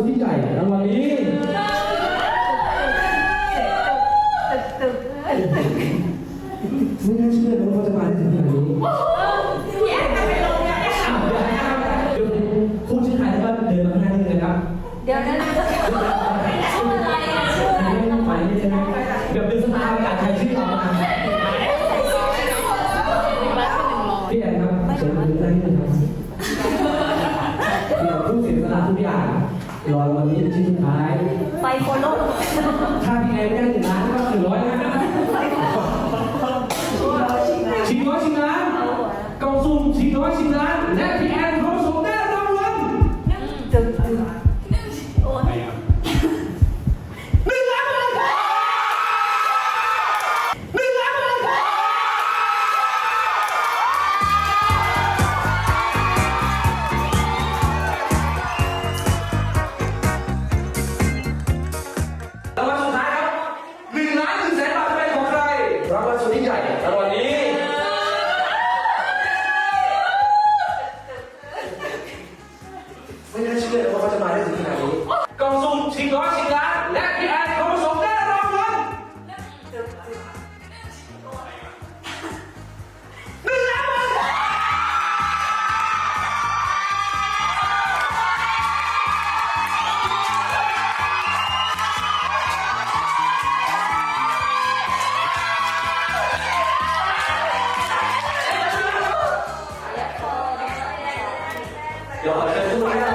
สุดที่ใหญ่รางวัลนี้ไม่น่าเชื่อนะว่าเขาจะมาได้ถึงขนาดนี้อ้าวเดี๋ยวให้เดี๋ยวผู้ชื่อใครแล้วก็เดินมาข้างหน้านิดนึงนะครับเดี๋ยวนะชื่ออะไรอะชื่ออะไรไม่ต้องไปนิดนึงแบบเป็นสไตล์การไทยชื่อเรามาพี่แอนครับเชิญมาดูได้นิดนึงครับเดี๋ยวผู้เสียสละทุกอย่าง รอวันนี้เป็นชิ้นสุดท้าย ไปโฟโล่ถ้าพี่แอนไม่ได้หนึ่งล้านก็หนึ่งร้อยนะชิ เดี๋ยวข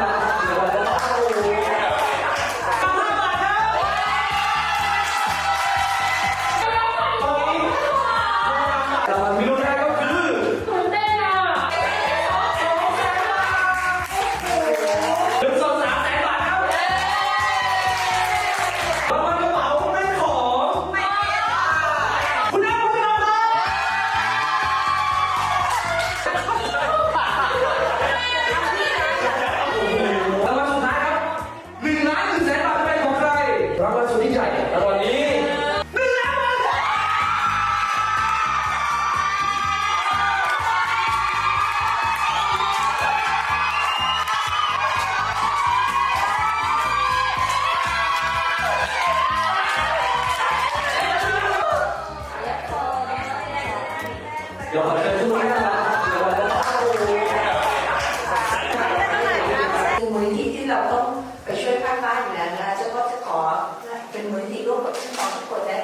เป็นมูลนิธิที่เราต้องไปช่วยภาคบ้อยู่แล้วนะเจ้าก็จะขอเป็นมูลนิธิร่วมกับที่นอทุกคนได้